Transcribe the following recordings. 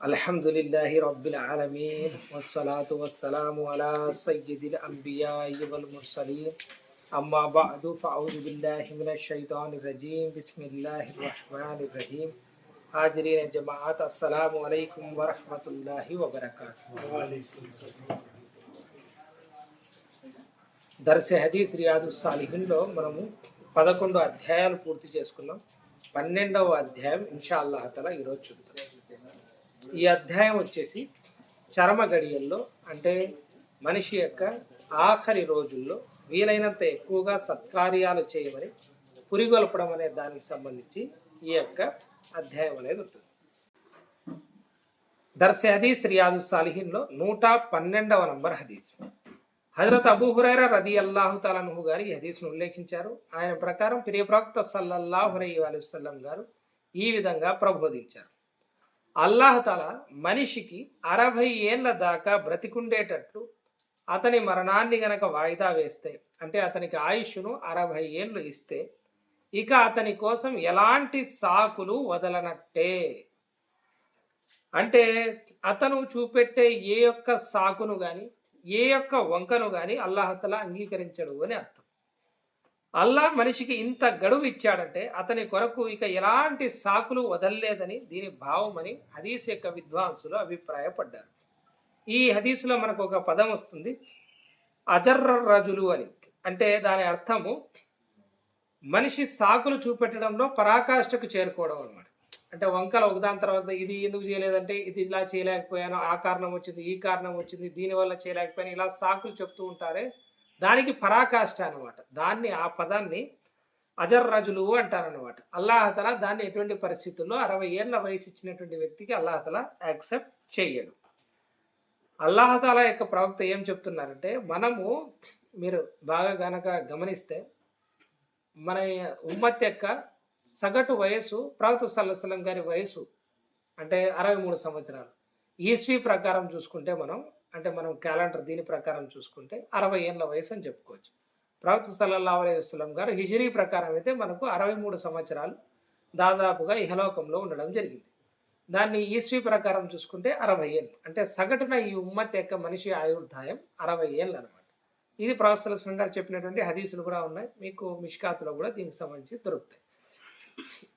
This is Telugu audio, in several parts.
الحمد لله رب العالمين والصلاة والسلام على سيد الأنبياء والمرسلين أما بعد فأعوذ بالله من الشيطان الرجيم بسم الله الرحمن الرحيم حاضرين جماعات السلام عليكم ورحمة الله وبركاته దర్శ హదీస్ రియాదు సాలిహిన్లో మనము పదకొండు అధ్యాయాలు పూర్తి చేసుకున్నాం పన్నెండవ అధ్యాయం ఇన్షా అల్లాహ్ తల ఈరోజు చూద్దాం ఈ అధ్యాయం వచ్చేసి చర్మ గడియల్లో అంటే మనిషి యొక్క ఆఖరి రోజుల్లో వీలైనంత ఎక్కువగా సత్కార్యాలు చేయమని పురిగొల్పడం అనే దానికి సంబంధించి ఈ యొక్క అధ్యాయం అనేది ఉంటుంది. దర్శ హదీస్ రియాదు సాలిహిన్లో నూట పన్నెండవ నంబర్ హదీస్. హజరత్ అబూ హురైరా రది అల్లాహు తాలనుహు గారు ఈ హదీస్ను ఉల్లేఖించారు. ఆయన ప్రకారం ప్రియప్రాక్త సల్లల్లాహురై సల్లల్లాహు గారు ఈ విధంగా ప్రబోధించారు. అల్లాహతల మనిషికి అరవై ఏళ్ళ దాకా బ్రతికుండేటట్లు అతని మరణాన్ని గనక వాయిదా వేస్తే అంటే అతనికి ఆయుష్ను అరవై ఏళ్ళు ఇస్తే ఇక అతని కోసం ఎలాంటి సాకులు వదలనట్టే. అంటే అతను చూపెట్టే ఏ యొక్క సాకును గాని ఏ యొక్క వంకను గాని అల్లాహతల అంగీకరించడు అని అర్థం. అల్లాహ్ మనిషికి ఇంత గడువు ఇచ్చాడంటే అతని కొరకు ఇక ఎలాంటి సాకులు వదల్లేదని దీని భావమని హదీస్ యొక్క విద్వాంసులు అభిప్రాయపడ్డారు. ఈ హదీసులో మనకు ఒక పదం వస్తుంది. అజర్ర రజులు అని. అంటే దాని అర్థము మనిషి సాకులు చూపెట్టడంలో పరాకాష్ఠకు చేరుకోవడం అనమాట అంటే వంకలు ఒకదాని తర్వాత ఇది ఎందుకు చేయలేదంటే ఇది ఇలా చేయలేకపోయాను ఆ కారణం వచ్చింది ఈ కారణం వచ్చింది దీనివల్ల చేయలేకపోయాను ఇలా సాకులు చెప్తూ ఉంటారే దానికి పరాకాష్ఠ అనమాట దాన్ని ఆ పదాన్ని అజర్ రజులు అంటారనమాట అల్లాహతల దాన్ని ఎటువంటి పరిస్థితుల్లో అరవై ఏళ్ళ వయసు ఇచ్చినటువంటి వ్యక్తికి అల్లాహతల యాక్సెప్ట్ చేయడు అల్లాహతాల యొక్క ప్రవక్త ఏం చెప్తున్నారంటే మనము మీరు బాగా గనక గమనిస్తే మన ఉమ్మత్ యొక్క సగటు వయసు ప్రవక్త సల్లసలం గారి వయసు అంటే అరవై మూడు సంవత్సరాలు. ఈస్వీ ప్రకారం చూసుకుంటే మనం అంటే మనం క్యాలెండర్ దీని ప్రకారం చూసుకుంటే అరవై ఏళ్ళ వయసు అని చెప్పుకోవచ్చు. ప్రవక్త సల్లల్లా అలైహి గారు హిజరీ ప్రకారం అయితే మనకు అరవై మూడు సంవత్సరాలు దాదాపుగా ఇహలోకంలో ఉండడం జరిగింది. దాన్ని ఈస్వీ ప్రకారం చూసుకుంటే అరవై ఏళ్ళు. అంటే సగటున ఈ ఉమ్మత్ యొక్క మనిషి ఆయుర్దాయం అరవై ఏళ్ళు అనమాట ఇది ప్రవక్త సల్లల్లాహు గారు చెప్పినటువంటి హదీసులు కూడా ఉన్నాయి. మీకు మిష్కాతులో కూడా దీనికి సంబంధించి దొరుకుతాయి.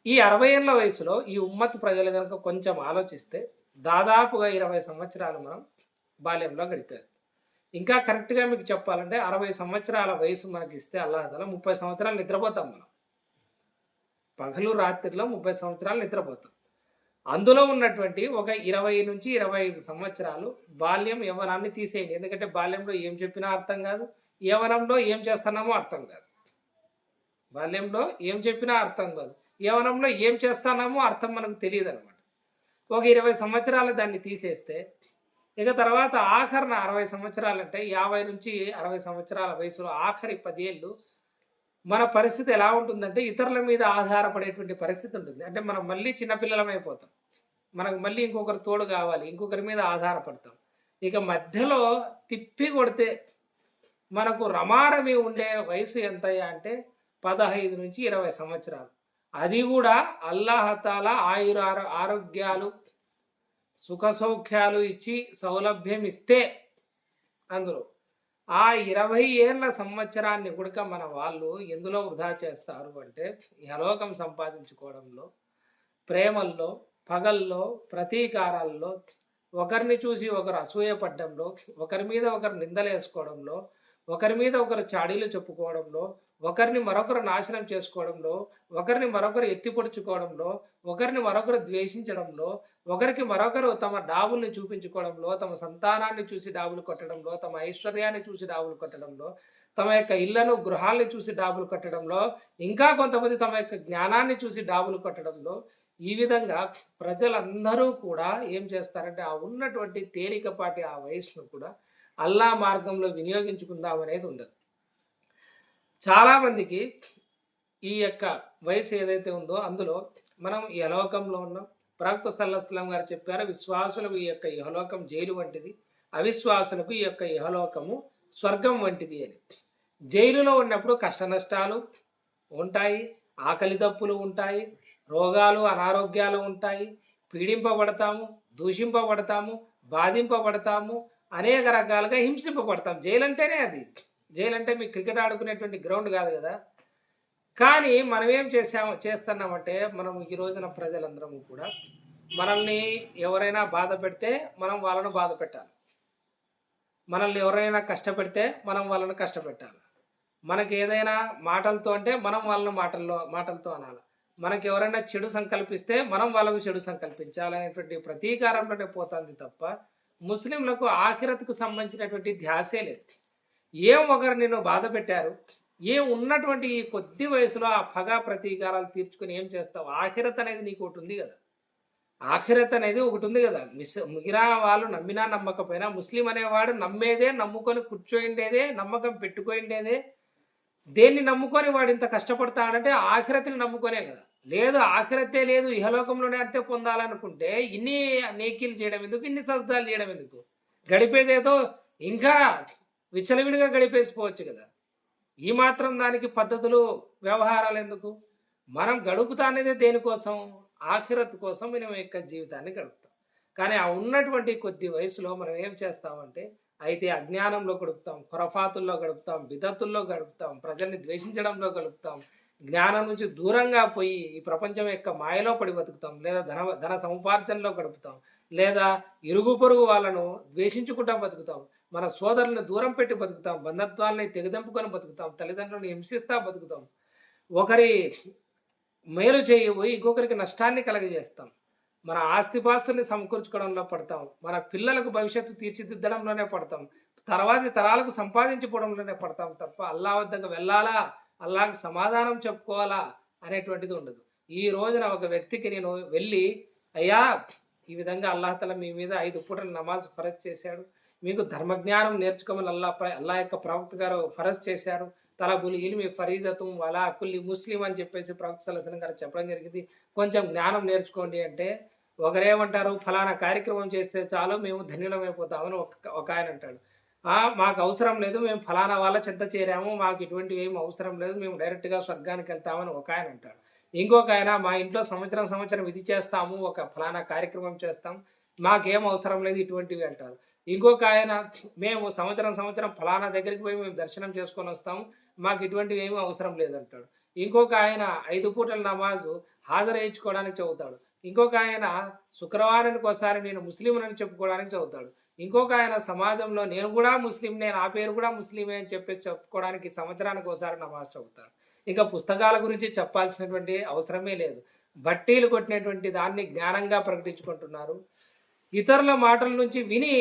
ఈ అరవై ఏళ్ళ వయసులో ఈ ఉమ్మత్ ప్రజలు కనుక కొంచెం ఆలోచిస్తే దాదాపుగా ఇరవై సంవత్సరాలు మనం బాల్యంలో గడిపేస్తాం. ఇంకా కరెక్ట్గా మీకు చెప్పాలంటే అరవై సంవత్సరాల వయసు మనకి ఇస్తే అల్లాహతల ముప్పై సంవత్సరాలు నిద్రపోతాం మనం. పగలు రాత్రిలో ముప్పై సంవత్సరాలు నిద్రపోతాం. అందులో ఉన్నటువంటి ఒక ఇరవై నుంచి ఇరవై ఐదు సంవత్సరాలు బాల్యం యవనాన్ని తీసేయండి. ఎందుకంటే బాల్యంలో ఏం చెప్పినా అర్థం కాదు యవనంలో ఏం చేస్తున్నామో అర్థం కాదు. బాల్యంలో ఏం చెప్పినా అర్థం కాదు యవనంలో ఏం చేస్తున్నామో అర్థం మనకు తెలియదు అనమాట ఒక ఇరవై సంవత్సరాలు దాన్ని తీసేస్తే ఇక తర్వాత ఆఖరిన అరవై సంవత్సరాలు అంటే యాభై నుంచి అరవై సంవత్సరాల వయసులో ఆఖరి పదేళ్ళు మన పరిస్థితి ఎలా ఉంటుందంటే ఇతరుల మీద ఆధారపడేటువంటి పరిస్థితి ఉంటుంది. అంటే మనం మళ్ళీ చిన్నపిల్లలం అయిపోతాం మనకు మళ్ళీ ఇంకొకరు తోడు కావాలి ఇంకొకరి మీద ఆధారపడతాం. ఇక మధ్యలో తిప్పి కొడితే మనకు రమారమి ఉండే వయసు ఎంతయ్యా అంటే పదహైదు నుంచి ఇరవై సంవత్సరాలు. అది కూడా అల్లాహతాల ఆయుర ఆరోగ్యాలు సుఖ సౌఖ్యాలు ఇచ్చి సౌలభ్యం ఇస్తే అందరూ ఆ ఇరవై ఏళ్ళ సంవత్సరాన్ని కూడా మన వాళ్ళు ఎందులో వృధా చేస్తారు అంటే యలోకం సంపాదించుకోవడంలో ప్రేమల్లో పగల్లో ప్రతీకారాల్లో ఒకరిని చూసి ఒకరు అసూయపడ్డంలో ఒకరి మీద ఒకరు నిందలేసుకోవడంలో ఒకరి మీద ఒకరు చాడీలు చెప్పుకోవడంలో ఒకరిని మరొకరు నాశనం చేసుకోవడంలో ఒకరిని మరొకరు ఎత్తిపొడుచుకోవడంలో ఒకరిని మరొకరు ద్వేషించడంలో ఒకరికి మరొకరు తమ డాబుల్ని చూపించుకోవడంలో తమ సంతానాన్ని చూసి డాబులు కొట్టడంలో తమ ఐశ్వర్యాన్ని చూసి డాబులు కొట్టడంలో తమ యొక్క ఇళ్ళను గృహాల్ని చూసి డాబులు కట్టడంలో ఇంకా కొంతమంది తమ యొక్క జ్ఞానాన్ని చూసి డాబులు కొట్టడంలో ఈ విధంగా ప్రజలందరూ కూడా ఏం చేస్తారంటే ఆ ఉన్నటువంటి తేలికపాటి ఆ వయసును కూడా అల్లా మార్గంలో వినియోగించుకుందాం అనేది ఉండదు. చాలామందికి ఈ యొక్క వయసు ఏదైతే ఉందో అందులో మనం ఈ లోకంలో ఉన్నాం ప్రవక్త సల్లస్లం గారు చెప్పారు విశ్వాసులకు ఈ యొక్క ఇహలోకం జైలు వంటిది అవిశ్వాసులకు ఈ యొక్క ఇహలోకము స్వర్గం వంటిది అని. జైలులో ఉన్నప్పుడు కష్ట నష్టాలు ఉంటాయి ఆకలి తప్పులు ఉంటాయి రోగాలు అనారోగ్యాలు ఉంటాయి పీడింపబడతాము దూషింపబడతాము బాధింపబడతాము అనేక రకాలుగా హింసింపబడతాం. జైలు అంటేనే అది. జైలు అంటే మీకు క్రికెట్ ఆడుకునేటువంటి గ్రౌండ్ కాదు కదా. కానీ మనం ఏం చేసాము చేస్తున్నామంటే మనం ఈ రోజున ప్రజలందరం కూడా మనల్ని ఎవరైనా బాధ పెడితే మనం వాళ్ళను బాధ పెట్టాలి. మనల్ని ఎవరైనా కష్టపెడితే మనం వాళ్ళని కష్టపెట్టాలి. మనకి ఏదైనా మాటలతో అంటే మనం వాళ్ళని మాటల్లో మాటలతో అనాలి. మనకి ఎవరైనా చెడు సంకల్పిస్తే మనం వాళ్ళకు చెడు సంకల్పించాలనేటువంటి ప్రతీకారంలోనే పోతుంది తప్ప ముస్లింలకు ఆఖిరత్కు సంబంధించినటువంటి ధ్యాసే లేదు. ఏం ఒకరు నిన్ను బాధ పెట్టారు? ఏం ఉన్నటువంటి ఈ కొద్ది వయసులో ఆ పగ ప్రతీకారాలు తీర్చుకుని ఏం చేస్తావు? ఆఖిరత్ అనేది నీకు ఒకటి ఉంది కదా. ఆఖిరత్ అనేది ఒకటి ఉంది కదా. మిస్ మిగిలిన వాళ్ళు నమ్మినా నమ్మకపోయినా ముస్లిం అనేవాడు నమ్మేదే నమ్ముకొని కూర్చోయిండేదే నమ్మకం పెట్టుకోయిండేదే. దేన్ని నమ్ముకొని వాడు ఇంత కష్టపడతాడంటే ఆఖిరతని నమ్ముకొనే కదా. లేదు ఆఖిరతే లేదు ఇహలోకంలోనే అంతే పొందాలనుకుంటే ఇన్ని నేకీలు చేయడం ఎందుకు? ఇన్ని సజ్దాలు చేయడం ఎందుకు? గడిపేదేదో ఇంకా విచ్చలవిడిగా గడిపేసిపోవచ్చు కదా. ఈ మాత్రం దానికి పద్ధతులు వ్యవహారాలు ఎందుకు? మనం గడుపుతా అనేది దేనికోసం? ఆఖిరత్ కోసం మనం యొక్క జీవితాన్ని గడుపుతాం. కానీ ఆ ఉన్నటువంటి కొద్ది వయసులో మనం ఏం చేస్తామంటే అయితే అజ్ఞానంలో గడుపుతాం ఖురఫాతుల్లో గడుపుతాం బిదత్తుల్లో గడుపుతాం ప్రజల్ని ద్వేషించడంలో గడుపుతాం జ్ఞానం నుంచి దూరంగా పోయి ఈ ప్రపంచం యొక్క మాయలో పడి బతుకుతాం లేదా ధన ధన సముపార్జనలో గడుపుతాం లేదా ఇరుగు పొరుగు వాళ్ళను ద్వేషించుకుంటా బతుకుతాం. మన సోదరులను దూరం పెట్టి బతుకుతాం బంధత్వాలని తెగదంపుకొని బతుకుతాం తల్లిదండ్రులను హింసిస్తా బతుకుతాం. ఒకరి మేలు చేయబోయి ఇంకొకరికి నష్టాన్ని కలగజేస్తాం. మన ఆస్తిపాస్తుల్ని సమకూర్చుకోవడంలో పడతాం. మన పిల్లలకు భవిష్యత్తు తీర్చిదిద్దడంలోనే పడతాం. తర్వాతి తరాలకు సంపాదించుకోవడంలోనే పడతాం తప్ప అల్లా వద్దకు వెళ్ళాలా? అల్లాకి సమాధానం చెప్పుకోవాలా? అనేటువంటిది ఉండదు. ఈ రోజున ఒక వ్యక్తికి నేను వెళ్ళి అయ్యా ఈ విధంగా అల్లాహతల మీ మీద ఐదు పూటలు నమాజ్ ఫరజ్ చేశాడు. మీకు ధర్మజ్ఞానం నేర్చుకోమని అల్లా అల్లా యొక్క ప్రవక్త గారు ఫరజ్ చేశారు. తలబుల్ ఇల్మి ఫరీజతం అలా కుల్లి ముస్లిం అని చెప్పేసి ప్రవక్త సలసలం గారు చెప్పడం జరిగింది. కొంచెం జ్ఞానం నేర్చుకోండి అంటే ఒకరేమంటారు ఫలానా కార్యక్రమం చేస్తే చాలు మేము ధన్యులమైపోతామని ఒక ఒక ఆయన అంటాడు. "ఆ, మాకు అవసరం లేదు మేము ఫలానా వాళ్ళ చెంత చేరాము మాకు ఇటువంటివి ఏం అవసరం లేదు మేము డైరెక్ట్గా స్వర్గానికి వెళ్తామని ఒక ఆయన అంటాడు. ఇంకొక ఆయన మా ఇంట్లో సంవత్సరం సంవత్సరం ఇది చేస్తాము ఒక ఫలానా కార్యక్రమం చేస్తాం మాకేం అవసరం లేదు ఇటువంటివి అంటారు. ఇంకొక ఆయన మేము సంవత్సరం సంవత్సరం ఫలానా దగ్గరికి పోయి మేము దర్శనం చేసుకొని వస్తాము మాకు ఇటువంటివి ఏమీ అవసరం లేదంటాడు. ఇంకొక ఆయన ఐదు పూటల నమాజు హాజరేయించుకోవడానికి చదువుతాడు. ఇంకొక ఆయన శుక్రవారానికి ఒకసారి నేను ముస్లింనని చెప్పుకోవడానికి చదువుతాడు. ఇంకొక ఆయన సమాజంలో నేను కూడా ముస్లిం నేను ఆ పేరు కూడా ముస్లిమే అని చెప్పేసి చెప్పుకోవడానికి సంవత్సరానికి ఒకసారి నమాజ్ చదువుతాడు. ఇంకా పుస్తకాల గురించి చెప్పాల్సినటువంటి అవసరమే లేదు. బట్టీలు కొట్టినటువంటి దాన్ని జ్ఞానంగా ప్రకటించుకుంటున్నారు. ఇతరుల మాటల నుంచి విని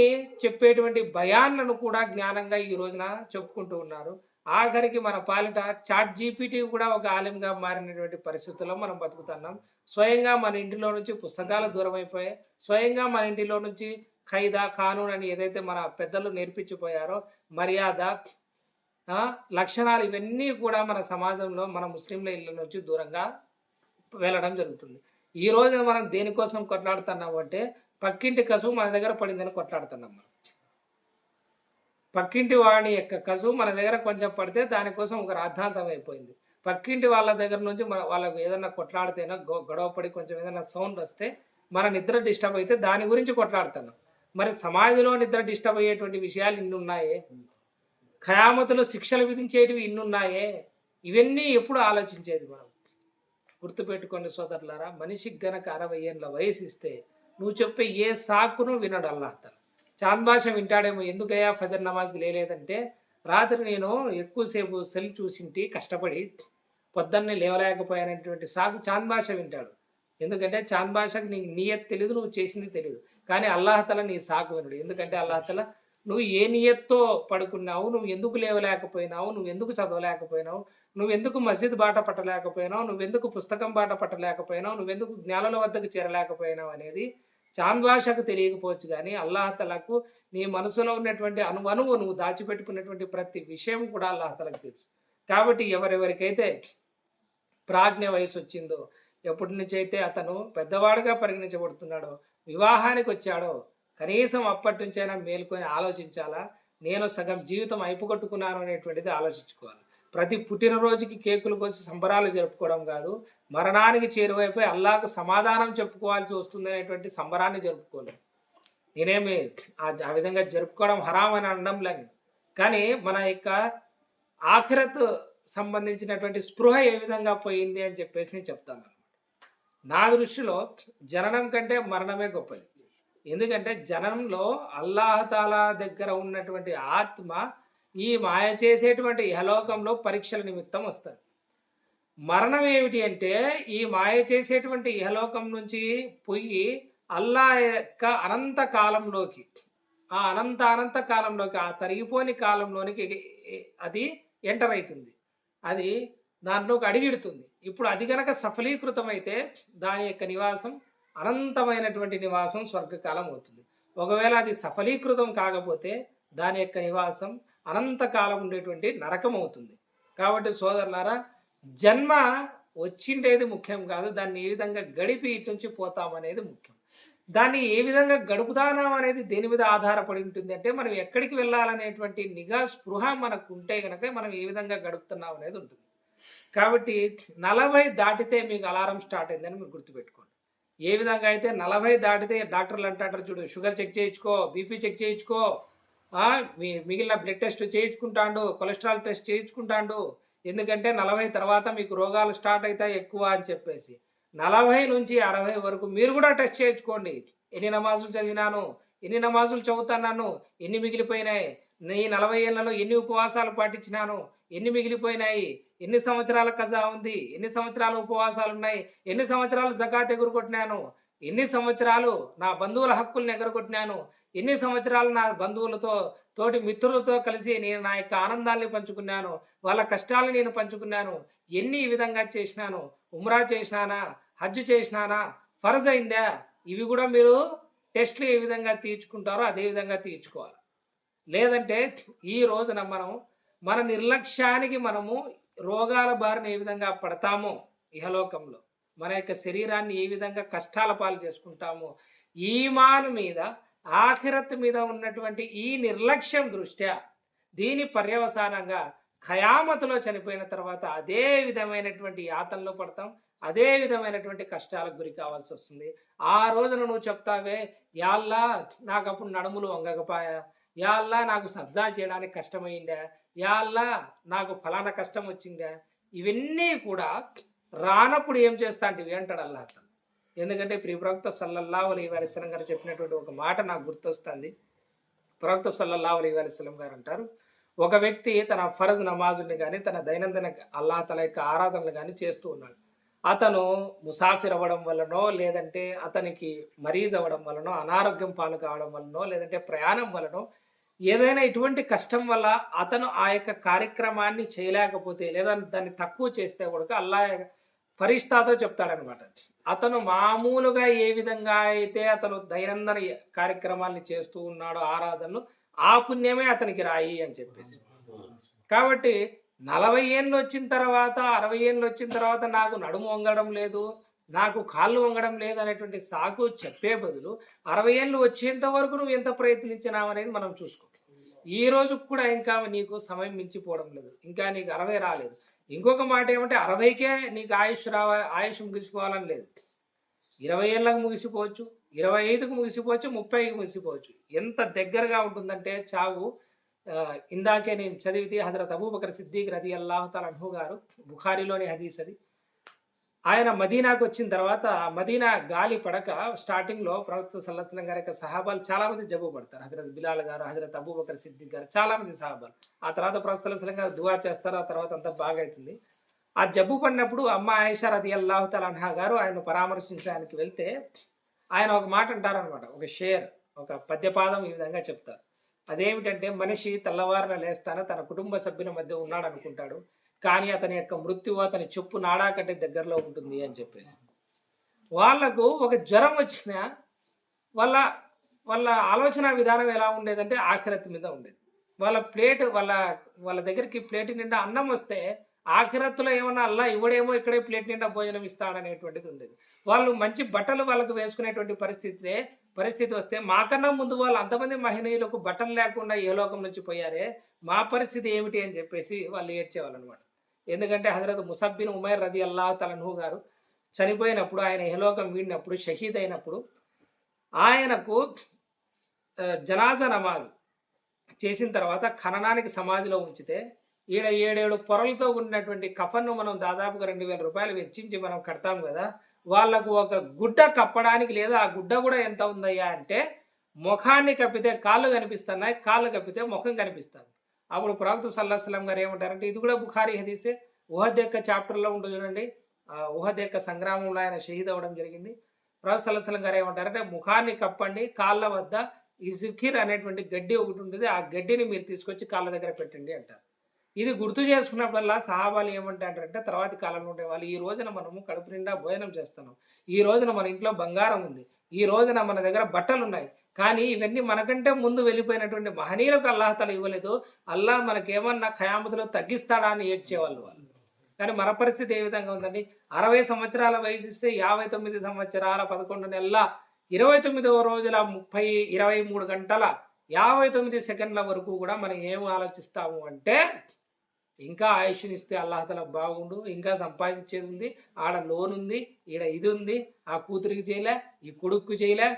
చెప్పేటువంటి భయాలను కూడా జ్ఞానంగా ఈ రోజున చెప్పుకుంటూ ఉన్నారు. ఆఖరికి మన పాలిట చాట్ జీపీటీ కూడా ఒక ఆలయంగా మారినటువంటి పరిస్థితుల్లో మనం బతుకుతున్నాం. స్వయంగా మన ఇంటిలో నుంచి పుస్తకాలు దూరం అయిపోయాయి స్వయంగా మన ఇంటిలో నుంచి ఖైదా కానూన్ అని ఏదైతే మన పెద్దలు నేర్పించిపోయారో మర్యాద ఆ, లక్షణాలు ఇవన్నీ కూడా మన సమాజంలో మన ముస్లింల ఇళ్ళ నుంచి దూరంగా వెళ్ళడం జరుగుతుంది. ఈ రోజు మనం దేనికోసం కొట్లాడుతున్నాం అంటే పక్కింటి కసువు మన దగ్గర పడిందని కొట్లాడుతున్నాం మనం. పక్కింటి వాడి యొక్క కసువు మన దగ్గర కొంచెం పడితే దానికోసం ఒక రాద్ధాంతం అయిపోయింది. పక్కింటి వాళ్ళ దగ్గర నుంచి మన వాళ్ళకు ఏదైనా కొట్లాడితేనో గొడవ పడి కొంచెం ఏదైనా సౌండ్ వస్తే మన నిద్ర డిస్టర్బ్ అయితే దాని గురించి కొట్లాడుతున్నాం. మరి సమాజంలో నిద్ర డిస్టర్బ్ అయ్యేటువంటి విషయాలు ఇన్ని ఉన్నాయే ఖయామతులు శిక్షలు విధించేటివి ఇన్ని ఉన్నాయే ఇవన్నీ ఎప్పుడు ఆలోచించేది మనం? గుర్తుపెట్టుకోండి సోదరులారా మనిషికి గనక అరవై ఏళ్ళ వయసు ఇస్తే నువ్వు చెప్పే ఏ సాకును వినడు అల్లాహతల చాంద్ భాష వింటాడేమో ఎందుకయ్యా ఫజర్ నమాజ్కి లేలేదంటే రాత్రి నేను ఎక్కువసేపు సెల్ చూసింటి కష్టపడి పొద్దున్నే లేవలేకపోయానటువంటి సాకు చాంద్ భాష వింటాడు. ఎందుకంటే చాంద్ భాషకు నీ నియత్ తెలియదు నువ్వు చేసింది తెలియదు కానీ అల్లాహతల నీ సాకు వినడు. ఎందుకంటే అల్లాహతల నువ్వు ఏ నియత్తో పడుకున్నావు నువ్వు ఎందుకు లేవలేకపోయినావు నువ్వు ఎందుకు చదవలేకపోయినావు నువ్వెందుకు మస్జిద్ బాట పట్టలేకపోయినావు నువ్వెందుకు పుస్తకం బాట పట్టలేకపోయినావు నువ్వెందుకు జ్ఞానుల వద్దకు చేరలేకపోయినావు అనేది చాంద్ భాషకు తెలియకపోవచ్చు కానీ అల్లాహతలకు నీ మనసులో ఉన్నటువంటి అనువనువు నువ్వు దాచిపెట్టుకున్నటువంటి ప్రతి విషయం కూడా అల్లాహతలకు తెలుసు. కాబట్టి ఎవరెవరికైతే ప్రాజ్ఞ వయసు వచ్చిందో ఎప్పటి నుంచి అయితే అతను పెద్దవాడుగా పరిగణించబడుతున్నాడో వివాహానికి వచ్చాడో కనీసం అప్పటి నుంచైనా మేల్కొని ఆలోచించాలా? నేను సగం జీవితం అయిపోగొట్టుకున్నాను అనేటువంటిది ఆలోచించుకోవాలి. ప్రతి పుట్టినరోజుకి కేకులు కోసి సంబరాలు జరుపుకోవడం కాదు మరణానికి చేరువైపోయి అల్లాకు సమాధానం చెప్పుకోవాల్సి వస్తుంది అనేటువంటి సంబరాన్ని జరుపుకోలేదు నేనేమి ఆ విధంగా జరుపుకోవడం హరాం అని అనడం లేదు. కానీ మన యొక్క ఆఖరత్ సంబంధించినటువంటి స్పృహ ఏ విధంగా పోయింది అని చెప్పేసి నేను చెప్తాను నా దృష్టిలో జననం కంటే మరణమే గొప్పది. ఎందుకంటే జననంలో అల్లాహతాలా దగ్గర ఉన్నటువంటి ఆత్మ ఈ మాయ చేసేటువంటి ఇహలోకంలో పరీక్షల నిమిత్తం వస్తుంది మరణం ఏమిటి అంటే ఈ మాయ చేసేటువంటి ఇహలోకం నుంచి పొయ్యి అల్లా యొక్క అనంత కాలంలోకి ఆ అనంత అనంత కాలంలోకి ఆ తరిగిపోని కాలంలోనికి అది ఎంటర్ అవుతుంది. అది దాంట్లోకి అడిగిడుతుంది. ఇప్పుడు అది గనక సఫలీకృతమైతే దాని యొక్క నివాసం అనంతమైనటువంటి నివాసం స్వర్గకాలం అవుతుంది. ఒకవేళ అది సఫలీకృతం కాకపోతే దాని యొక్క నివాసం అనంతకాలం ఉండేటువంటి నరకం అవుతుంది. కాబట్టి సోదరులారా జన్మ వచ్చిండేది ముఖ్యం కాదు దాన్ని ఏ విధంగా గడిపి ఇటు నుంచి పోతామనేది ముఖ్యం. దాన్ని ఏ విధంగా గడుపుతానం అనేది దేని మీద ఆధారపడి ఉంటుంది అంటే మనం ఎక్కడికి వెళ్ళాలనేటువంటి నిఘా స్పృహ మనకు ఉంటే కనుక మనం ఏ విధంగా గడుపుతున్నాం అనేది ఉంటుంది. కాబట్టి నలభై దాటితే మీకు అలారం స్టార్ట్ అయిందని మీరు గుర్తుపెట్టుకోండి. ఏ విధంగా అయితే నలభై దాటితే డాక్టర్లు అంటారు చూడు షుగర్ చెక్ చేయించుకో బీపీ చెక్ చేయించుకో మిగిలిన బ్లడ్ టెస్ట్ చేయించుకుంటాడు కొలెస్ట్రాల్ టెస్ట్ చేయించుకుంటాడు. ఎందుకంటే నలభై తర్వాత మీకు రోగాలు స్టార్ట్ అవుతాయి ఎక్కువ అని చెప్పేసి. నలభై నుంచి అరవై వరకు మీరు కూడా టెస్ట్ చేయించుకోండి. ఎన్ని నమాజులు చదివినాను ఎన్ని నమాజులు చదువుతున్నాను ఎన్ని మిగిలిపోయినాయి నీ నలభై ఏళ్ళలో ఎన్ని ఉపవాసాలు పాటించినాను ఎన్ని మిగిలిపోయినాయి ఎన్ని సంవత్సరాల కజా ఉంది ఎన్ని సంవత్సరాల ఉపవాసాలు ఉన్నాయి ఎన్ని సంవత్సరాలు జకాత్ ఎగురుకొట్టినాను ఎన్ని సంవత్సరాలు నా బంధువుల హక్కుల్ని ఎగరగొట్టినాను ఎన్ని సంవత్సరాలు నా బంధువులతో తోటి మిత్రులతో కలిసి నేను నా యొక్క ఆనందాన్ని పంచుకున్నాను వాళ్ళ కష్టాలను నేను పంచుకున్నాను ఎన్ని ఈ విధంగా చేసినాను ఉమ్రా చేసినానా హజ్ చేసినానా ఫరజ్ అయిందా? ఇవి కూడా మీరు టెస్ట్లు ఏ విధంగా తీర్చుకుంటారో అదే విధంగా తీర్చుకోవాలి. లేదంటే ఈ రోజున మనం మన నిర్లక్ష్యానికి మనము రోగాల బారిన ఏ విధంగా పడతామో ఇహలోకంలో మన యొక్క శరీరాన్ని ఏ విధంగా కష్టాల పాలు చేసుకుంటామో ఈమాన్ మీద ఆఖిరత్ మీద ఉన్నటువంటి ఈ నిర్లక్ష్యం దృష్ట్యా దీని పర్యవసానంగా ఖయామతులో చనిపోయిన తర్వాత అదే విధమైనటువంటి యాతనలో పడతాం అదే విధమైనటువంటి కష్టాలకు గురి కావాల్సి వస్తుంది. ఆ రోజున నువ్వు చెప్తావే యాల్లా నాకు అప్పుడు నడుములు వంగకపాయా యాల్లా నాకు సజ్దా చేయడానికి కష్టమైందా యాల్లా నాకు ఫలానా కష్టం వచ్చిందా? ఇవన్నీ కూడా రానప్పుడు ఏం చేస్తా అంటే అంటాడు అల్లా అతను ఎందుకంటే ప్రియ ప్రవక్త సల్లల్లా అలీ గారు చెప్పినటువంటి ఒక మాట నాకు గుర్తొస్తుంది. ప్రవక్త సల్లల్లా అలీ వలిస్లం గారు అంటారు ఒక వ్యక్తి తన ఫరజ్ నమాజుని కానీ తన దైనందిన అల్లాహ్ తల యొక్క ఆరాధనలు కానీ చేస్తూ ఉన్నాడు. అతను ముసాఫిర్ అవ్వడం వలనో లేదంటే అతనికి మరీజ్ అవ్వడం వలనో అనారోగ్యం పాలు కావడం వలనో లేదంటే ప్రయాణం వలనో ఏదైనా ఇటువంటి కష్టం వల్ల అతను ఆ యొక్క కార్యక్రమాన్ని చేయలేకపోతే లేదా దాన్ని తక్కువ చేస్తే కూడా అల్లా ఫరిష్టాతో చెప్తాడనమాట అతను మామూలుగా ఏ విధంగా అయితే అతను దైనందిన కార్యక్రమాల్ని చేస్తూ ఉన్నాడో ఆరాధనలు ఆ పుణ్యమే అతనికి రాయి అని చెప్పేసి. కాబట్టి నలభై ఏళ్ళు వచ్చిన తర్వాత అరవై ఏళ్ళు వచ్చిన తర్వాత నాకు నడుము వంగడం లేదు నాకు కాళ్ళు వంగడం లేదు అనేటువంటి సాకు చెప్పే బదులు అరవై ఏళ్ళు వచ్చేంత వరకు నువ్వు ఎంత ప్రయత్నించినావు అనేది మనం చూసుకో ఈ రోజు కూడా ఇంకా నీకు సమయం మించిపోవడం లేదు. ఇంకా నీకు అరవై రాలేదు. ఇంకొక మాట ఏమంటే అరవైకే నీకు ఆయుష్ రావ ఆయుష్ ముగిసిపోవాలని లేదు. ఇరవై ఏళ్ళకు ముగిసిపోవచ్చు ఇరవై ఐదుకు ముగిసిపోవచ్చు ముప్పైకి ముగిసిపోవచ్చు. ఎంత దగ్గరగా ఉంటుందంటే చావు ఇందాకే నేను చదివితే హజరత్ అబూబకర్ సిద్దిక్ రది అల్లాహతాల్ అన్హు గారు బుఖారిలోని హదీస్ అది. ఆయన మదీనాకు వచ్చిన తర్వాత ఆ మదీనా గాలి పడక స్టార్టింగ్లో ప్రవక్త సల్లత్సలం గారి యొక్క సహాబాలు చాలా మంది జబ్బు పడతారు. హజరత్ బిలాల్ గారు హజరత్ అబూబకర్ సిద్దిక్ గారు చాలా మంది సహాబాలు. ఆ తర్వాత ప్రవక్త సల్లత్సలం గారు దువా చేస్తారు. ఆ తర్వాత అంతా బాగా అవుతుంది. ఆ జబ్బు పడినప్పుడు అమ్మ ఆయిషా రది అల్లాహుతల్ అన్హా గారు ఆయన పరామర్శించడానికి వెళ్తే ఆయన ఒక మాట అంటారనమాట ఒక షేర్ ఒక పద్యపాదం ఈ విధంగా చెప్తారు. అదేమిటంటే మనిషి తెల్లవారున లేస్తాన తన కుటుంబ సభ్యుల మధ్య ఉన్నాడు అనుకుంటాడు కానీ అతని యొక్క మృత్యువు అతని చెప్పు నాడా దగ్గరలో ఉంటుంది అని చెప్పేసి. వాళ్ళకు ఒక జ్వరం వచ్చిన వాళ్ళ వాళ్ళ ఆలోచన విధానం ఎలా ఉండేదంటే ఆఖరత్ మీద ఉండేది. వాళ్ళ ప్లేట్ వాళ్ళ వాళ్ళ దగ్గరికి ప్లేట్ నిండా అన్నం వస్తే ఆఖరత్తులో ఏమన్నా అల్లా ఇవ్వడేమో ఇక్కడే ప్లేట్ నిండా భోజనం ఇస్తాడనేటువంటిది ఉండేది. వాళ్ళు మంచి బట్టలు వాళ్ళకు వేసుకునేటువంటి పరిస్థితి పరిస్థితి వస్తే మాకన్నా ముందు వాళ్ళు అంతమంది మహనీయులకు బట్టలు లేకుండా ఏ లోకం నుంచి పోయారే మా పరిస్థితి ఏమిటి అని చెప్పేసి వాళ్ళు ఏడ్చేవాళ్ళు అనమాట ఎందుకంటే హజరత్ ముసబ్బిన్ ఉమైర్ రది అల్లా తలన్హు గారు చనిపోయినప్పుడు ఆయన యహలోకం వీడినప్పుడు షహీద్ అయినప్పుడు ఆయనకు ఆ, జనాజా నమాజ్ చేసిన తర్వాత ఖననానికి సమాధిలో ఉంచితే ఈడ ఏడేడు పొరలతో ఉన్నటువంటి కఫన్ను మనం దాదాపుగా రెండు వేల రూపాయలు వెచ్చించి మనం కడతాం కదా వాళ్ళకు ఒక గుడ్డ కప్పడానికి లేదా ఆ గుడ్డ కూడా ఎంత ఉందయ్యా అంటే ముఖాన్ని కప్పితే కాళ్ళు కనిపిస్తున్నాయి కాళ్ళు కప్పితే ముఖం కనిపిస్తుంది. అప్పుడు ప్రవక్త సల్లాహం గారు ఏమంటారంటే ఇది కూడా బుఖారీ హదీసే. ఉహద్ యొక్క చాప్టర్లో ఉంటుంది చూడండి. ఆ ఉహద్ యొక్క సంగ్రామంలో ఆయన షహీద్ అవ్వడం జరిగింది. ప్రవక్త సల్లాహం గారు ఏమంటారంటే ముఖాన్ని కప్పండి కాళ్ళ వద్ద ఈ సుఖీర్ అనేటువంటి గడ్డి ఒకటి ఉంటుంది. ఆ గడ్డిని మీరు తీసుకొచ్చి కాళ్ళ దగ్గర పెట్టండి అంటారు. ఇది గుర్తు చేసుకున్నప్పుడల్లా సహాబాలు ఏమంటారంటే తర్వాతి కాలంలో ఉండే వాళ్ళు ఈ రోజున మనము కడుపు నిండా భోజనం చేస్తున్నాం. ఈ రోజున మన ఇంట్లో బంగారం ఉంది. ఈ రోజున మన దగ్గర బట్టలు ఉన్నాయి. కానీ ఇవన్నీ మనకంటే ముందు వెళ్ళిపోయినటువంటి మహనీయులకు అల్లాహతల ఇవ్వలేదు. అల్లా మనకేమన్నా ఖయామతులు తగ్గిస్తాడా అని ఏడ్చేవాళ్ళు వాళ్ళు. కానీ మన పరిస్థితి ఏ విధంగా ఉందండి? అరవై సంవత్సరాల వయసు ఇస్తే యాభై తొమ్మిది సంవత్సరాల పదకొండు నెలల ఇరవై తొమ్మిదవ రోజుల ముప్పై ఇరవై మూడు గంటల యాభై తొమ్మిది సెకండ్ల వరకు కూడా మనం ఏం ఆలోచిస్తాము అంటే ఇంకా ఆయుష్నిస్తే అల్లాహతల బాగుండు ఇంకా సంపాదించేది ఉంది ఆడ లోన్ ఉంది ఈడ ఇది ఉంది ఆ కూతురికి చేయలే ఈ కొడుక్కు చేయలే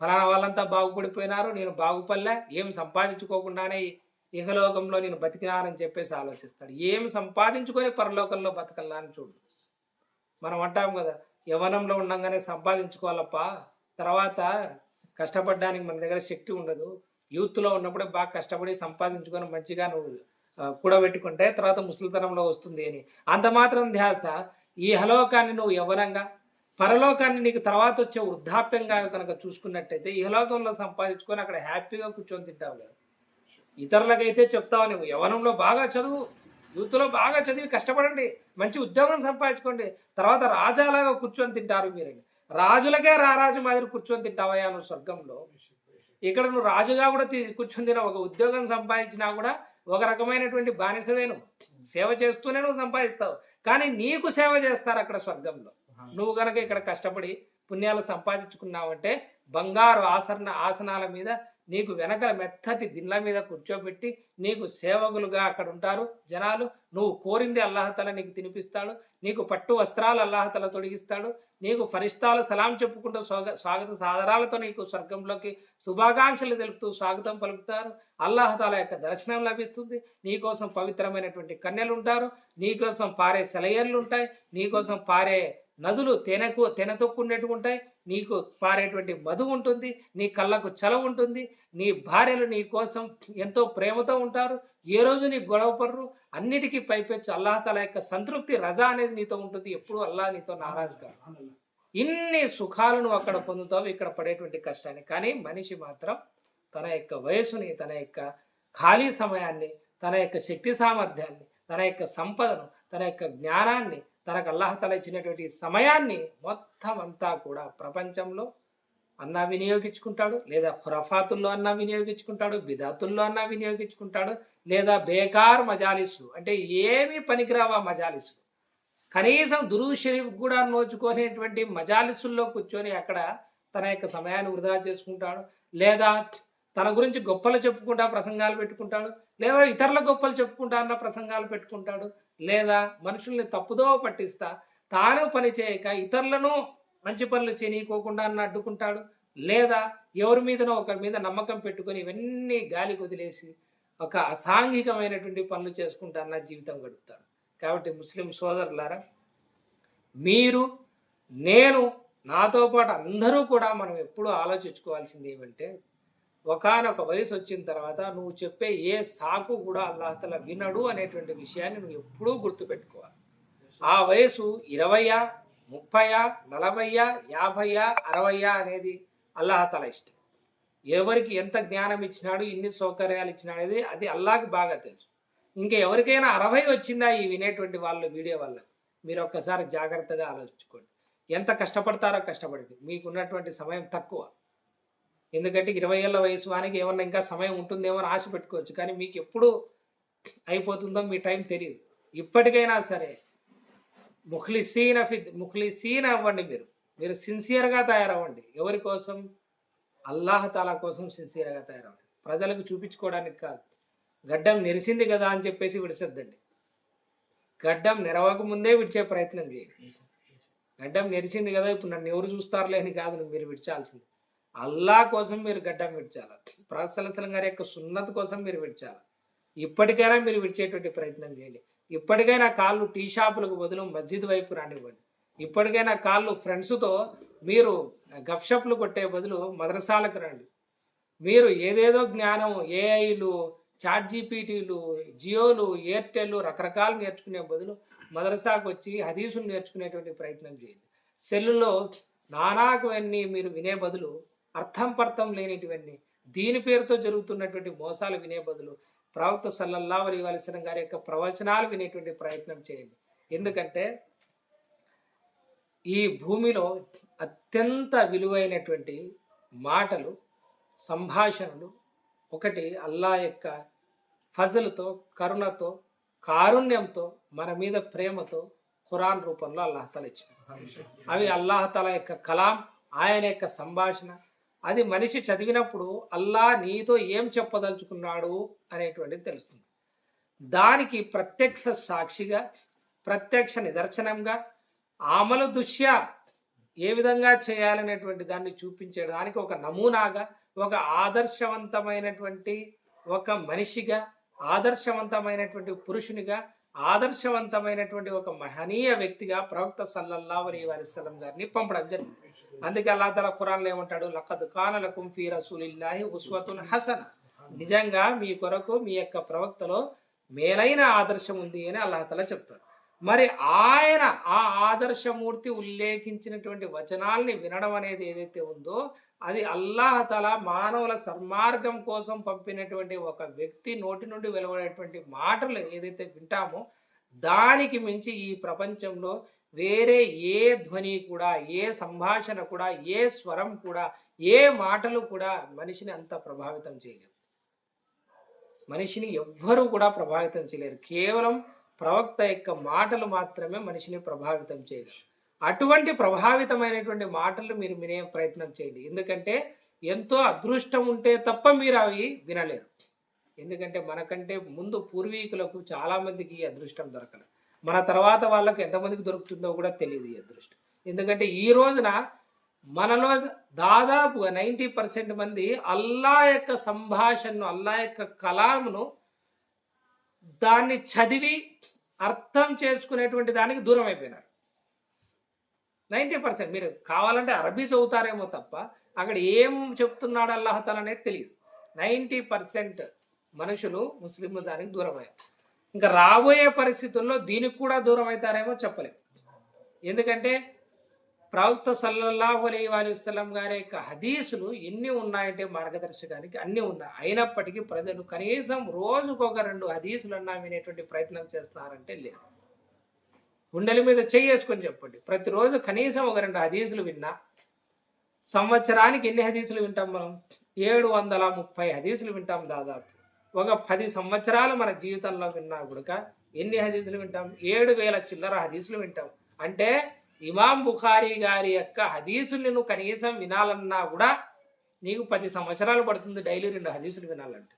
ఫలానా వాళ్ళంతా బాగుపడిపోయినారు నేను బాగుపడలే ఏం సంపాదించుకోకుండానే ఇహలోకంలో నేను బతికినానని చెప్పేసి ఆలోచిస్తాడు. ఏం సంపాదించుకొని పరలోకంలో బతకల్లా అని చూడు. మనం అంటాం కదా యవనంలో ఉండంగానే సంపాదించుకోవాలప్ప. తర్వాత కష్టపడడానికి మన దగ్గర శక్తి ఉండదు. యూత్లో ఉన్నప్పుడే బాగా కష్టపడి సంపాదించుకొని మంచిగా నువ్వు కూడబెట్టుకుంటే తర్వాత ముసలితనంలో వస్తుంది అని. అంత మాత్రం ధ్యాస. ఈ హలోకాన్ని నువ్వు యవనంగా పరలోకాన్ని నీకు తర్వాత వచ్చే వృద్ధాప్యంగా కనుక చూసుకున్నట్టయితే ఇహలోకంలో సంపాదించుకొని అక్కడ హ్యాపీగా కూర్చొని తింటావు కదా. ఇతరులకైతే చెప్తావు నువ్వు యవనంలో బాగా చదువు యూత్లో బాగా చదివి కష్టపడండి మంచి ఉద్యోగం సంపాదించుకోండి తర్వాత రాజాలాగా కూర్చొని తింటారు మీరు. రాజులకే రారాజు మాదిరి కూర్చొని తింటావయ్యా నువ్వు స్వర్గంలో. ఇక్కడ నువ్వు రాజుగా కూడా కూర్చొని తిన ఒక ఉద్యోగం సంపాదించినా కూడా ఒక రకమైనటువంటి బానిసవే నువ్వు. సేవ చేస్తూనే నువ్వు సంపాదిస్తావు. కానీ నీకు సేవ చేస్తారు అక్కడ స్వర్గంలో. నువ్వు గనక ఇక్కడ కష్టపడి పుణ్యాలు సంపాదించుకున్నావంటే బంగారు ఆసరణ ఆసనాల మీద నీకు వెనకల మెత్తటి దిళ్ళ మీద కూర్చోబెట్టి నీకు సేవకులుగా అక్కడ ఉంటారు జనాలు. నువ్వు కోరింది అల్లాహతల నీకు తినిపిస్తాడు. నీకు పట్టు వస్త్రాలు అల్లాహతల తొడిగిస్తాడు. నీకు ఫరిష్టాలు సలాం చెప్పుకుంటూ స్వాగ స్వాగత సాదరాలతో నీకు స్వర్గంలోకి శుభాకాంక్షలు తెలుపుతూ స్వాగతం పలుకుతారు. అల్లాహతాల యొక్క దర్శనం లభిస్తుంది. నీకోసం పవిత్రమైనటువంటి కన్యలు ఉంటారు. నీకోసం పారే సెలయర్లు ఉంటాయి. నీకోసం పారే నదులు తేనెకు తేనెతొక్కుండేటివి ఉంటాయి. నీకు పారేటువంటి మధు ఉంటుంది. నీ కళ్ళకు చలవ ఉంటుంది. నీ భార్యలు నీ కోసం ఎంతో ప్రేమతో ఉంటారు. ఏ రోజు నీ గొడవపడరు అన్నిటికీ పైపెచ్చు. అల్లాహతల యొక్క సంతృప్తి రజా అనేది నీతో ఉంటుంది. ఎప్పుడు అల్లా నీతో నారాజు కాదు ఇన్ని సుఖాలు నువ్వు అక్కడ పొందుతావు. ఇక్కడ పడేటువంటి కష్టాన్ని. కానీ మనిషి మాత్రం తన యొక్క వయసుని తన యొక్క ఖాళీ సమయాన్ని తన యొక్క శక్తి సామర్థ్యాన్ని తన యొక్క సంపదను తన యొక్క జ్ఞానాన్ని తనకు అల్లాహతల ఇచ్చినటువంటి సమయాన్ని మొత్తం అంతా కూడా ప్రపంచంలో అన్నా వినియోగించుకుంటాడు లేదా ఖురఫాతుల్లో అన్నా వినియోగించుకుంటాడు బిదాతుల్లో అన్నా వినియోగించుకుంటాడు లేదా బేకార్ మజాలిసు అంటే ఏమి పనికిరావా మజాలిసు కనీసం దురూ షరీఫ్ కూడా నోచుకునేటువంటి మజాలిసుల్లో కూర్చొని అక్కడ తన యొక్క సమయాన్ని వృధా చేసుకుంటాడు లేదా తన గురించి గొప్పలు చెప్పుకుంటా ప్రసంగాలు పెట్టుకుంటాడు లేదా ఇతరుల గొప్పలు చెప్పుకుంటా అన్న ప్రసంగాలు పెట్టుకుంటాడు లేదా మనుషుల్ని తప్పుదో పట్టిస్తా తాను పని చేయక ఇతరులను మంచి పనులు చేయనీయకోకుండా అన్న అడ్డుకుంటాడు లేదా ఎవరి మీదనో ఒకరి మీద నమ్మకం పెట్టుకొని ఇవన్నీ గాలి వదిలేసి ఒక అసాంఘికమైనటువంటి పనులు చేసుకుంటా అన్న జీవితం గడుపుతాడు. కాబట్టి ముస్లిం సోదరులారా మీరు నేను నాతో పాటు అందరూ కూడా మనం ఎప్పుడూ ఆలోచించుకోవాల్సింది ఏమంటే ఒకానొక వయసు వచ్చిన తర్వాత నువ్వు చెప్పే ఏ సాకు కూడా అల్లాహతల వినడు అనేటువంటి విషయాన్ని నువ్వు ఎప్పుడూ గుర్తుపెట్టుకోవాలి. ఆ వయసు ఇరవయా ముప్పయా నలభయ్యా యాభయ్యా అరవయ్యా అనేది అల్లాహతల ఇష్టం. ఎవరికి ఎంత జ్ఞానం ఇచ్చినాడు ఎన్ని సౌకర్యాలు ఇచ్చినాడు అనేది అది అల్లాకి బాగా తెలుసు. ఇంకా ఎవరికైనా అరవై వచ్చిందా ఈ వినేటువంటి వాళ్ళు వీడియో వల్ల మీరు ఒక్కసారి జాగ్రత్తగా ఆలోచించుకోండి. ఎంత కష్టపడతారో కష్టపడండి. మీకున్నటువంటి సమయం తక్కువ. ఎందుకంటే ఇరవై ఏళ్ళ వయసు వానికి ఏమన్నా ఇంకా సమయం ఉంటుందేమో అని ఆశ పెట్టుకోవచ్చు. కానీ మీకు ఎప్పుడు అయిపోతుందో మీ టైం తెలియదు. ఇప్పటికైనా సరే ముఖ్లిసీన ఫిద్ ముఖ్లిసీన్ అవ్వండి మీరు. మీరు సిన్సియర్గా తయారవ్వండి. ఎవరి కోసం? అల్లాహ్ తాలా కోసం సిన్సియర్గా తయారవ్వండి. ప్రజలకు చూపించుకోవడానికి కాదు. గడ్డం నెరిసింది కదా అని చెప్పేసి విడిచొద్దండి. గడ్డం నెరవక ముందే విడిచే ప్రయత్నం చేయండి. గడ్డం నెరిసింది కదా ఇప్పుడు నన్ను ఎవరు చూస్తారులే అని కాదు మీరు విడిచాల్సింది. అల్లా కోసం మీరు గడ్డం విడిచాలి. ప్రసలసలం గారి యొక్క సున్నత కోసం మీరు విడిచాలి. ఇప్పటికైనా మీరు విడిచేటువంటి ప్రయత్నం చేయండి. ఇప్పటికైనా కాళ్ళు టీ షాపులకు బదులు మస్జిద్ వైపు రానివ్వండి. ఇప్పటికైనా కాళ్ళు ఫ్రెండ్స్తో మీరు గప్షప్లు కొట్టే బదులు మదరసాలకు రండి. మీరు ఏదేదో జ్ఞానం ఏఐలు చాట్ జీపీటీలు జియోలు ఎయిర్టెల్ రకరకాలు నేర్చుకునే బదులు మదరసాకు వచ్చి హదీసులు నేర్చుకునేటువంటి ప్రయత్నం చేయండి. సెల్లులో నానాకువన్నీ మీరు వినే బదులు అర్థం పర్థం లేనిటువంటి దీని పేరుతో జరుగుతున్నటువంటి మోసాలు వినే బదులు ప్రవక్త సల్లల్లా అలీ వలసిన గారి యొక్క ప్రవచనాలు వినేటువంటి ప్రయత్నం చేయండి. ఎందుకంటే ఈ భూమిలో అత్యంత విలువైనటువంటి మాటలు సంభాషణలు ఒకటి అల్లా యొక్క ఫజలుతో కరుణతో కారుణ్యంతో మన మీద ప్రేమతో ఖురాన్ రూపంలో అల్లాహతల ఇచ్చింది అవి అల్లాహతల యొక్క కలాం ఆయన యొక్క సంభాషణ అది మనిషి చదివినప్పుడు అల్లా నీతో ఏం చెప్పదలుచుకున్నాడు అనేటువంటిది తెలుస్తుంది. దానికి ప్రత్యక్ష సాక్షిగా ప్రత్యక్ష నిదర్శనంగా ఆమలు దృశ్య ఏ విధంగా చేయాలనేటువంటి దాన్ని చూపించడానికి ఒక నమూనాగా ఒక ఆదర్శవంతమైనటువంటి ఒక మనిషిగా ఆదర్శవంతమైనటువంటి పురుషునిగా ఆదర్శవంతమైనటువంటి ఒక మహనీయ వ్యక్తిగా ప్రవక్త సల్లల్లా అలీ సలం గారిని పంపడం జరిగింది. అందుకే అల్లా తల ఖురాన్లో ఏమంటాడు? లక్కద్ కానలకుం ఫీ రసూలిల్లాహి ఉస్వతున్ హసన. నిజంగా మీ కొరకు మీ యొక్క ప్రవక్తలో మేలైన ఆదర్శం ఉంది అని అల్లాహతల చెప్తారు మరి ఆయన ఆ ఆదర్శమూర్తి ఉల్లేఖించినటువంటి వచనాల్ని వినడం అనేది ఏదైతే ఉందో అది అల్లాహతల మానవుల సన్మార్గం కోసం పంపినటువంటి ఒక వ్యక్తి నోటి నుండి వెలువడేటువంటి మాటలు ఏదైతే వింటామో దానికి మించి ఈ ప్రపంచంలో వేరే ఏ ధ్వని కూడా ఏ సంభాషణ కూడా ఏ స్వరం కూడా ఏ మాటలు కూడా మనిషిని అంత ప్రభావితం చేయలేవు మనిషిని ఎవ్వరూ కూడా ప్రభావితం చేయలేరు. కేవలం ప్రవక్త యొక్క మాటలు మాత్రమే మనిషిని ప్రభావితం చేయగలవు అటువంటి ప్రభావితమైనటువంటి మాటలు మీరు వినే ప్రయత్నం చేయండి. ఎందుకంటే ఎంతో అదృష్టం ఉంటే తప్ప మీరు అవి వినలేరు. ఎందుకంటే మనకంటే ముందు పూర్వీకులకు చాలా మందికి ఈ అదృష్టం దొరకలేదు మన తర్వాత వాళ్ళకు ఎంతమందికి దొరుకుతుందో కూడా తెలియదు ఈ అదృష్టం. ఎందుకంటే ఈ రోజున మనలో దాదాపుగా నైంటీ పర్సెంట్ మంది అల్లా యొక్క సంభాషణను అల్లా యొక్క కలామును దాన్ని చదివి అర్థం చేసుకునేటువంటి దానికి దూరం అయిపోయినారు. నైంటీ పర్సెంట్ మీరు కావాలంటే అరబీ చదువుతారేమో తప్ప అక్కడ ఏం చెప్తున్నాడు అల్లాహతల అనేది తెలియదు. నైంటీ పర్సెంట్ మనుషులు ముస్లింలు దానికి దూరం అయ్యారు. ఇంకా రాబోయే పరిస్థితుల్లో దీనికి కూడా దూరం అవుతారేమో చెప్పలేము ఎందుకంటే ప్రవక్త సల్లల్లాహు అలీ వసలం గారి యొక్క హదీసులు ఎన్ని ఉన్నాయంటే మార్గదర్శకానికి అన్ని ఉన్నాయి. అయినప్పటికీ ప్రజలు కనీసం రోజుకొక రెండు హదీసులన్నా వినేటువంటి ప్రయత్నం చేస్తున్నారంటే లేదు. గుండెల మీద చేసుకొని చెప్పండి. ప్రతిరోజు కనీసం ఒక రెండు హదీసులు విన్నా సంవత్సరానికి ఎన్ని హదీసులు వింటాం మనం? ఏడు వందల ముప్పై హదీసులు వింటాం దాదాపు. ఒక పది సంవత్సరాలు మన జీవితంలో విన్నా కూడా ఎన్ని హదీసులు వింటాం? ఏడు వేల చిల్లర హదీసులు వింటాం. అంటే ఇమాం బుఖారీ గారి యొక్క హదీసుల్ని నువ్వు కనీసం వినాలన్నా కూడా నీకు పది సంవత్సరాలు పడుతుంది డైలీ రెండు హదీసులు వినాలంటే.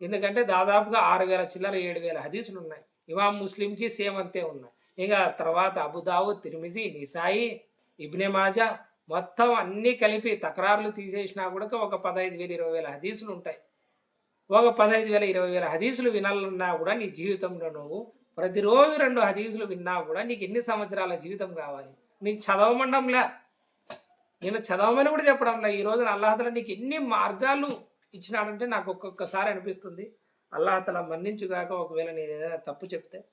ఎందుకంటే దాదాపుగా ఆరు వేల చిల్లర ఏడు వేల హదీసులు ఉన్నాయి. ఇమాం ముస్లింకి సేమ్ అంతే ఉన్నాయి. ఇక తర్వాత అబుదావు తిరిమిజి నిసాయి ఇబ్నె మాజా మొత్తం అన్నీ కలిపి తకరారులు తీసేసినా కూడా ఒక పదహైదు వేల ఇరవై వేల హదీసులు ఉంటాయి. ఒక పదహైదు వేల ఇరవై వేల హదీసులు వినాలన్నా కూడా నీ జీవితంలో నువ్వు ప్రతిరోజు రెండు హదీసులు విన్నా కూడా నీకు ఎన్ని సంవత్సరాల జీవితం కావాలి? నీకు చదవమండంలే. నేను చదవమని కూడా చెప్పడంలే. ఈ రోజున అల్లాహతల నీకు ఎన్ని మార్గాలు ఇచ్చినాడంటే నాకు ఒక్కొక్కసారి అనిపిస్తుంది. అల్లాహతల మన్నించుగాక ఒకవేళ నేను ఏదైనా తప్పు చెప్తే.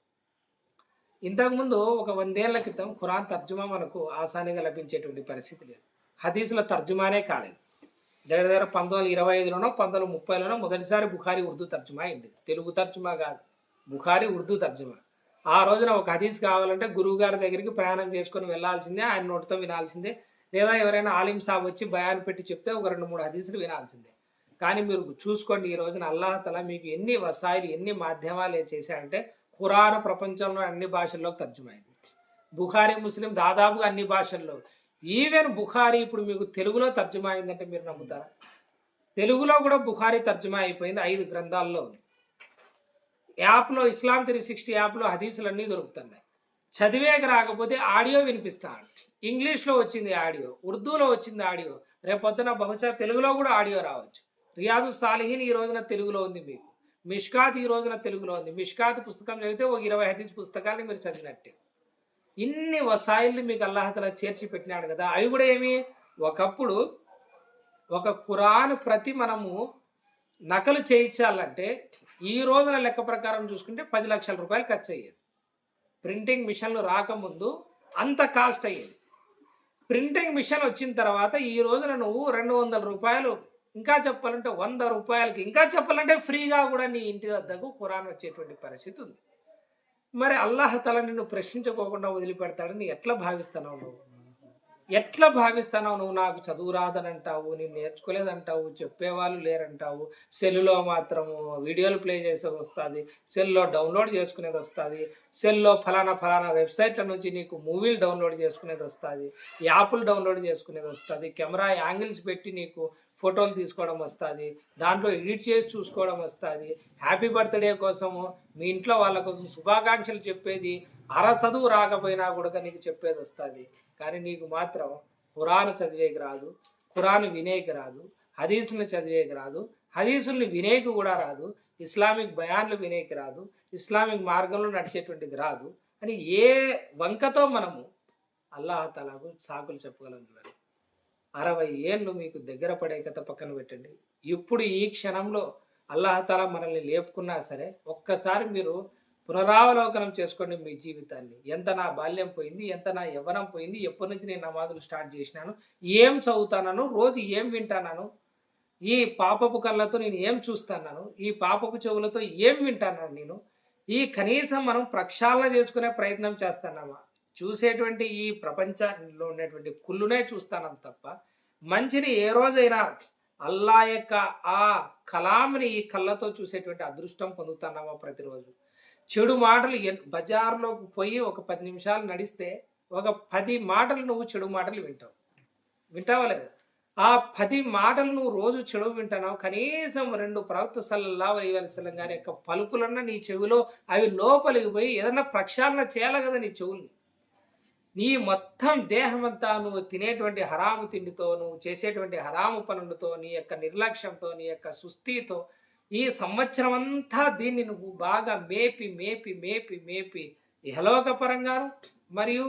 ఇంతకుముందు ఒక వందేళ్ళ క్రితం ఖురాన్ తర్జుమా మనకు ఆసానిగా లభించేటువంటి పరిస్థితి లేదు. హదీసుల తర్జుమానే కాలేదు. దగ్గర దగ్గర పంతొమ్మిది ఇరవై ఐదులోనో పంతొమ్మిది ముప్పైలోనో మొదటిసారి బుఖారీ ఉర్దూ తర్జుమా అయింది. తెలుగు తర్జుమా కాదు. బుఖారీ ఉర్దూ తర్జుమా. ఆ రోజున ఒక హదీస్ కావాలంటే గురువు గారి దగ్గరికి ప్రయాణం చేసుకొని వెళ్ళాల్సిందే ఆయన నోటితో వినాల్సిందే. లేదా ఎవరైనా ఆలిం సాబ్ వచ్చి భయాన్ని పెట్టి చెప్తే ఒక రెండు మూడు హదీసులు వినాల్సిందే. కానీ మీరు చూసుకోండి ఈ రోజున అల్లాహతల మీకు ఎన్ని వసాయిలు ఎన్ని మాధ్యమాలు చేశాయంటే ఖురాన్ ప్రపంచంలో అన్ని భాషల్లోకి తర్జుమైంది బుఖారీ ముస్లిం దాదాపుగా అన్ని భాషల్లో. ఈవెన్ బుఖారీ ఇప్పుడు మీకు తెలుగులో తర్జుమా అయిందంటే మీరు నమ్ముతారా? తెలుగులో కూడా బుఖారీ తర్జుమా అయిపోయింది ఐదు గ్రంథాల్లో ఉంది. యాప్లో ఇస్లాం త్రీ సిక్స్టీ యాప్లో హదీసులు అన్నీ దొరుకుతున్నాయి. చదివేకి రాకపోతే ఆడియో వినిపిస్తాడు. ఇంగ్లీష్లో వచ్చింది ఆడియో ఉర్దూలో వచ్చింది ఆడియో రేపొద్దున బహుశా తెలుగులో కూడా ఆడియో రావచ్చు. రియాజు సాలిహీన్ ఈ రోజున తెలుగులో ఉంది మీకు. మిష్కాత్ ఈ రోజున తెలుగులో ఉంది. మిష్కాత్ పుస్తకం చదివితే ఒక ఇరవై హదీస్ పుస్తకాన్ని మీరు చదివినట్టే. ఇన్ని వసాయిల్ని మీకు అల్లాహతల చేర్చి పెట్టినాడు కదా. అవి కూడా ఏమి? ఒకప్పుడు ఒక ఖురాన్ ప్రతి మనము నకలు చేయించాలంటే ఈ రోజున లెక్క ప్రకారం చూసుకుంటే పది లక్షల రూపాయలు ఖర్చు అయ్యేది ప్రింటింగ్ మిషన్లు రాకముందు అంత కాస్ట్ అయ్యేది. ప్రింటింగ్ మిషన్ వచ్చిన తర్వాత ఈ రోజున నువ్వు రెండు వందల రూపాయలు ఇంకా చెప్పాలంటే వంద రూపాయలకి ఇంకా చెప్పాలంటే ఫ్రీగా కూడా నీ ఇంటి వద్దకు ఖురాన్ వచ్చేటువంటి పరిస్థితి ఉంది. మరి అల్లాహ్ తల నిన్ను ప్రశ్నించుకోకుండా వదిలిపెడతాడని ఎట్లా భావిస్తున్నావు నువ్వు? ఎట్లా భావిస్తున్నావు నువ్వు నాకు చదువు రాదనంటావు నేను నేర్చుకోలేదంటావు చెప్పేవాళ్ళు లేరంటావు. సెల్లులో మాత్రము వీడియోలు ప్లే చేసేది వస్తుంది సెల్లో డౌన్లోడ్ చేసుకునేది వస్తుంది సెల్లో ఫలానా ఫలానా వెబ్సైట్ల నుంచి నీకు మూవీలు డౌన్లోడ్ చేసుకునేది వస్తుంది యాప్లు డౌన్లోడ్ చేసుకునేది వస్తుంది కెమెరా యాంగిల్స్ పెట్టి నీకు ఫోటోలు తీసుకోవడం వస్తుంది దాంట్లో ఎడిట్ చేసి చూసుకోవడం వస్తుంది. హ్యాపీ బర్త్డే కోసము మీ ఇంట్లో వాళ్ళ కోసం శుభాకాంక్షలు చెప్పేది అర చదువు రాకపోయినా కూడా నీకు చెప్పేది వస్తుంది. కానీ నీకు మాత్రం ఖురాన్ చదివేకి రాదు ఖురాన్ వినేకి రాదు హదీసుని చదివేకి రాదు హదీసుల్ని వినేకి కూడా రాదు ఇస్లామిక్ బయాన్లు వినేకి రాదు ఇస్లామిక్ మార్గంలో నడిచేటువంటిది రాదు. అని ఏ వంకతో మనము అల్లాహ్ తలాకు సాకులు చెప్పగలం అరవై ఏళ్ళు మీకు దగ్గర పడే కథ పక్కన పెట్టండి. ఇప్పుడు ఈ క్షణంలో అల్లాహతాలా మనల్ని లేపుకున్నా సరే ఒక్కసారి మీరు పునరావలోకనం చేసుకోండి మీ జీవితాన్ని. ఎంత నా బాల్యం పోయింది ఎంత నా యవ్వనం పోయింది ఎప్పటి నుంచి నేను నమాజులు స్టార్ట్ చేసినాను ఏం చదువుతానను రోజు ఏం వింటానను ఈ పాపపు కళ్ళతో నేను ఏం చూస్తాను ఈ పాపపు చెవులతో ఏం వింటాను నేను ఈ కనీసం మనం ప్రక్షాళన చేసుకునే ప్రయత్నం చేస్తానమ్మా. చూసేటువంటి ఈ ప్రపంచంలో ఉన్నటువంటి కుళ్ళునే చూస్తానం తప్ప మంచిని ఏ రోజైనా అల్లా యొక్క ఆ కలాంని ఈ కళ్ళతో చూసేటువంటి అదృష్టం పొందుతున్నామా ప్రతిరోజు. చెడు మాటలు బజార్లోకి పోయి ఒక పది నిమిషాలు నడిస్తే ఒక పది మాటలు నువ్వు చెడు మాటలు వింటావు. వింటావా లేదా? ఆ పది మాటలు నువ్వు రోజు చెడు వింటున్నావు కనీసం రెండు ప్రవక్త సల్లల్లా వసల్లం గారి యొక్క పలుకులన్న నీ చెవిలో అవి లోపలికి పోయి ఏదన్నా ప్రక్షాళన చేయాలి కదా నీ చెవుల్ని? నీ మొత్తం దేహం అంతా నువ్వు తినేటువంటి హరాము తిండితో నువ్వు చేసేటువంటి హరాము పనులతో నీ యొక్క నిర్లక్ష్యంతో నీ యొక్క సుస్థితో ఈ సంవత్సరం అంతా దీన్ని నువ్వు బాగా మేపి మేపి మేపి మేపి ఇహలోక పరంగాను మరియు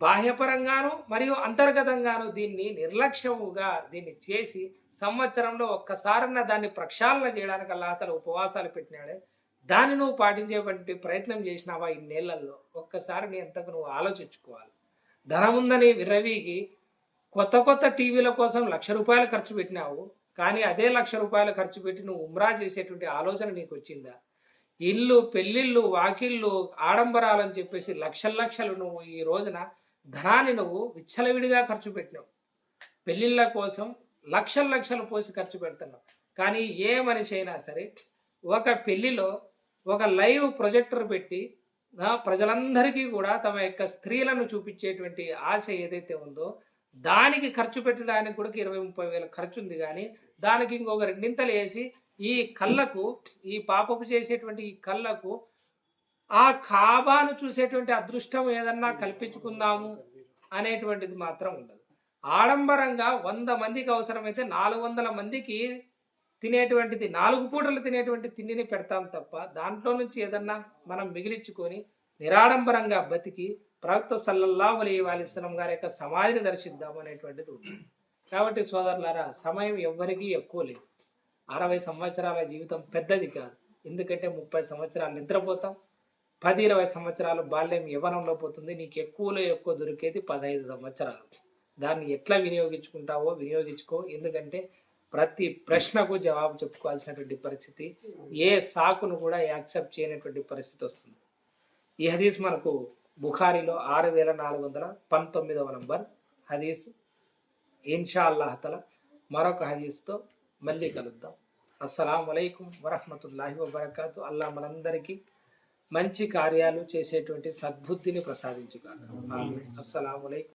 బాహ్యపరంగాను మరియు అంతర్గతంగాను దీన్ని నిర్లక్ష్యముగా దీన్ని చేసి సంవత్సరంలో ఒక్కసారన్న దాన్ని ప్రక్షాళన చేయడానికి అల్లాహతల ఉపవాసాలు పెట్టినాడే. దాన్ని నువ్వు పాటించేటువంటి ప్రయత్నం చేసినావా ఈ నెలల్లో? ఒక్కసారి నీ ఎంతకు నువ్వు ఆలోచించుకోవాలి. ధనం ఉందని విర్రవీగి కొత్త కొత్త టీవీల కోసం లక్ష రూపాయలు ఖర్చు పెట్టినావు. కానీ అదే లక్ష రూపాయలు ఖర్చు పెట్టి నువ్వు ఉమ్రా చేసేటువంటి ఆలోచన నీకు వచ్చిందా? ఇల్లు పెళ్ళిళ్ళు వాకిళ్ళు ఆడంబరాలని చెప్పేసి లక్షల లక్షలు నువ్వు ఈ రోజున ధనాన్ని నువ్వు విచ్చలవిడిగా ఖర్చు పెట్టినావు. పెళ్ళిళ్ళ కోసం లక్షల లక్షలు పోసి ఖర్చు పెడుతున్నావు. కానీ ఏ మనిషి అయినా సరే ఒక పెళ్ళిలో ఒక లైవ్ ప్రొజెక్టర్ పెట్టి ప్రజలందరికీ కూడా తమ యొక్క స్త్రీలను చూపించేటువంటి ఆశ ఏదైతే ఉందో దానికి ఖర్చు పెట్టడానికి కూడా ఇరవై ముప్పై వేల ఖర్చు ఉంది కానీ దానికి ఇంకొక రెండింతలు వేసి ఈ కళ్ళకు ఈ పాపపు చేసేటువంటి ఈ కళ్ళకు ఆ కాబాను చూసేటువంటి అదృష్టం ఏదన్నా కల్పించుకుందాము అనేటువంటిది మాత్రం ఉండదు. ఆడంబరంగా వంద మందికి అవసరమైతే నాలుగు వందల మందికి తినేటువంటిది నాలుగు పూటలు తినేటువంటి తిండిని పెడతాం తప్ప దాంట్లో నుంచి ఏదన్నా మనం మిగిలించుకొని నిరాడంబరంగా బతికి ప్రవక్త సల్లల్లా అలీ వాలిస్లం గారి యొక్క సమాధిని దర్శిద్దాం అనేటువంటిది ఉంది. కాబట్టి సోదరులారా సమయం ఎవ్వరికీ ఎక్కువ లేదు. అరవై సంవత్సరాల జీవితం పెద్దది కాదు. ఎందుకంటే ముప్పై సంవత్సరాలు నిద్రపోతాం. పది ఇరవై సంవత్సరాలు బాల్యం యవ్వనంలో పోతుంది. నీకు ఎక్కువలో ఎక్కువ దొరికేది పదహైదు సంవత్సరాలు. దాన్ని ఎట్లా వినియోగించుకుంటావో వినియోగించుకో. ఎందుకంటే ప్రతి ప్రశ్నకు జవాబు చెప్పుకోవాల్సినటువంటి పరిస్థితి ఏ సాకును కూడా యాక్సెప్ట్ చేయనటువంటి పరిస్థితి వస్తుంది. ఈ హదీస్ మనకు బుఖారీలో ఆరు వేల నాలుగు వందల పంతొమ్మిదవ నంబర్ హదీస్. ఇన్షా అల్లాహ్ తల మరొక హదీస్తో మళ్ళీ కలుద్దాం. అస్సలం వలైకుం వరహమతుల్లాహి వబర్కాతు. అల్లా మనందరికీ మంచి కార్యాలు చేసేటువంటి సద్బుద్ధిని ప్రసాదించుగాక. అస్సలం వలైకుం